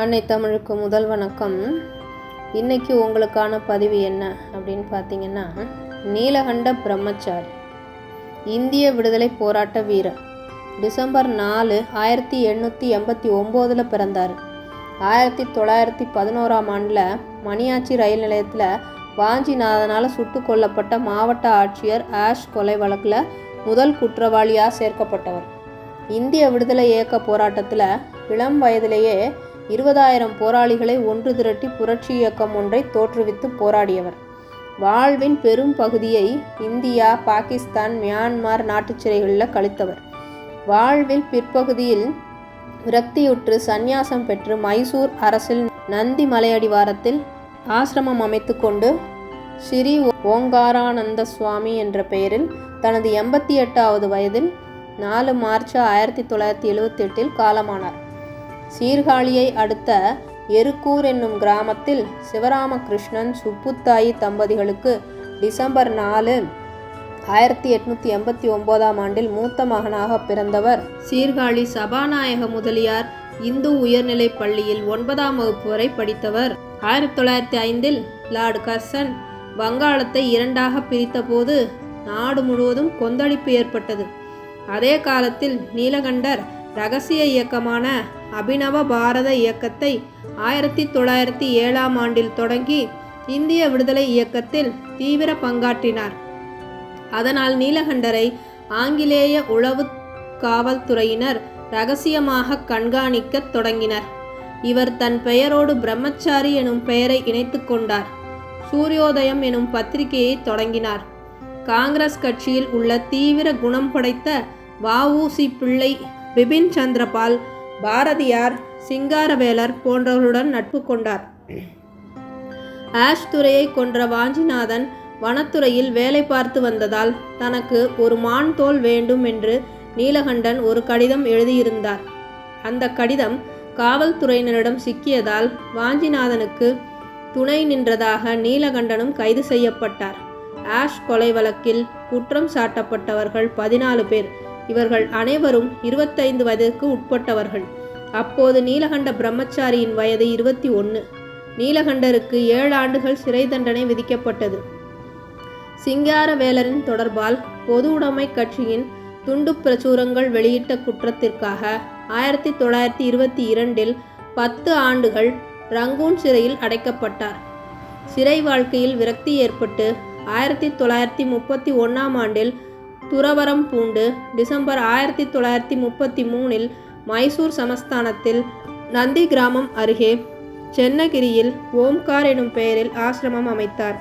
அன்னை தமிழுக்கு முதல் வணக்கம். இன்னைக்கு உங்களுக்கான பதிவு என்ன அப்படின்னு பார்த்தீங்கன்னா நீலகண்ட பிரம்மச்சாரி இந்திய விடுதலை போராட்ட வீரர். டிசம்பர் நாலு ஆயிரத்தி எண்ணூற்றி எண்பத்தி ஒம்போதில் பிறந்தார். ஆயிரத்தி தொள்ளாயிரத்தி பதினோராம் ஆண்டில் மணியாச்சி ரயில் நிலையத்தில் வாஞ்சிநாதனால் சுட்டு கொல்லப்பட்ட மாவட்ட ஆட்சியர் ஆஷ் கொலை வழக்கில் முதல் குற்றவாளியாக சேர்க்கப்பட்டவர். இந்திய விடுதலை இயக்க போராட்டத்தில் இளம் வயதிலேயே இருபதாயிரம் போராளிகளை ஒன்று திரட்டி புரட்சி இயக்கம் ஒன்றை தோற்றுவித்து போராடியவர். வாழ்வின் பெரும் பகுதியை இந்தியா பாகிஸ்தான் மியான்மர் நாட்டுச் சிறைகளில் கழித்தவர். வாழ்வில் பிற்பகுதியில் விரக்தியுற்று சந்நியாசம் பெற்று மைசூர் அரசில் நந்தி மலையடிவாரத்தில் ஆசிரமம் அமைத்து கொண்டு ஸ்ரீ ஓங்காரானந்த சுவாமி என்ற பெயரில் தனது எண்பத்தி எட்டாவது வயதில் நாலு மார்ச் ஆயிரத்தி தொள்ளாயிரத்தி எழுவத்தி எட்டில் காலமானார். சீர்காழியை அடுத்த எருக்கூர் என்னும் கிராமத்தில் சிவராமகிருஷ்ணன் சுப்புத்தாயி தம்பதிகளுக்கு டிசம்பர் நாலு ஆயிரத்தி எட்நூற்றி எண்பத்தி ஒம்போதாம் ஆண்டில் மூத்த மகனாக பிறந்தவர். சீர்காழி சபாநாயக முதலியார் இந்து உயர்நிலைப் பள்ளியில் ஒன்பதாம் வகுப்பு வரை படித்தவர். ஆயிரத்தி தொள்ளாயிரத்தி ஐந்தில் லார்டு கர்சன் வங்காளத்தை இரண்டாக பிரித்தபோது நாடு முழுவதும் கொந்தளிப்பு ஏற்பட்டது. அதே காலத்தில் நீலகண்டர் ரகசிய இயக்கமான அபினவ பாரத இயக்கத்தை ஆயிரத்தி தொள்ளாயிரத்தி ஏழாம் ஆண்டில் தொடங்கி இந்திய விடுதலை இயக்கத்தில் தீவிர பங்காற்றினார். அதனால் நீலகண்டரை ஆங்கிலேய உளவு காவல்துறையினர் ரகசியமாக கண்காணிக்கத் தொடங்கினர். இவர் தன் பெயரோடு பிரம்மச்சாரி எனும் பெயரை இணைத்து கொண்டார். சூரியோதயம் எனும் பத்திரிகையை தொடங்கினார். காங்கிரஸ் கட்சியில் உள்ள தீவிர குணம் படைத்த வஉசி பிள்ளை பிபின் சந்திரபால் பாரதியார் சிங்காரவேலர் போன்றவர்களுடன் நட்பு கொண்டார். ஆஷ் துறையை கொன்ற வாஞ்சிநாதன் வனத்துறையில் வேலை பார்த்து வந்ததால் தனக்கு ஒரு மான் தோல் வேண்டும் என்று நீலகண்டன் ஒரு கடிதம் எழுதியிருந்தார். அந்த கடிதம் காவல்துறையினரிடம் சிக்கியதால் வாஞ்சிநாதனுக்கு துணை நின்றதாக நீலகண்டனும் கைது செய்யப்பட்டார். ஆஷ் கொலை வழக்கில் குற்றம் சாட்டப்பட்டவர்கள் பதினாலு பேர். இவர்கள் அனைவரும் இருபத்தைந்து வயதுக்கு உட்பட்டவர்கள். அப்போது நீலகண்ட பிரம்மச்சாரியின் வயது இருபத்தி ஒன்று. நீலகண்டருக்கு ஏழு ஆண்டுகள் சிறை தண்டனை விதிக்கப்பட்டது. சிங்காரவேலரின் தொடர்பால் பொது உடைமை கட்சியின் துண்டு பிரசுரங்கள் வெளியிட்ட குற்றத்திற்காக ஆயிரத்தி தொள்ளாயிரத்தி இருபத்தி இரண்டில் பத்து ஆண்டுகள் ரங்கூன் சிறையில் அடைக்கப்பட்டார். சிறை வாழ்க்கையில் விரக்தி ஏற்பட்டு ஆயிரத்தி தொள்ளாயிரத்தி முப்பத்தி ஒன்றாம் ஆண்டில் துறவரம் பூண்டு டிசம்பர் ஆயிரத்தி தொள்ளாயிரத்தி முப்பத்தி மூணில் மைசூர் சமஸ்தானத்தில் நந்தி கிராமம் அருகே சென்னகிரியில் ஓம்கார் எனும் பெயரில் ஆசிரமம் அமைத்தார்.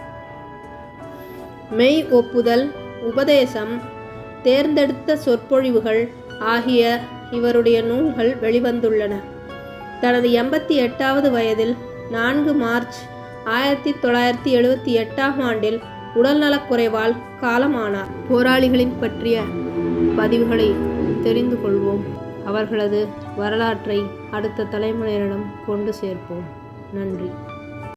மெய் ஒப்புதல் உபதேசம் தேர்ந்தெடுத்த சொற்பொழிவுகள் ஆகிய இவருடைய நூல்கள் வெளிவந்துள்ளன. தனது எண்பத்தி எட்டாவது வயதில் நான்கு மார்ச் ஆயிரத்தி தொள்ளாயிரத்தி எழுபத்தி எட்டாம் ஆண்டில் உடல்நலக்குறைவால் காலமானார். போராளிகளின் பற்றிய பதிவுகளை தெரிந்து கொள்வோம். அவர்களது வரலாற்றை அடுத்த தலைமுறையினரிடம் கொண்டு சேர்ப்போம். நன்றி.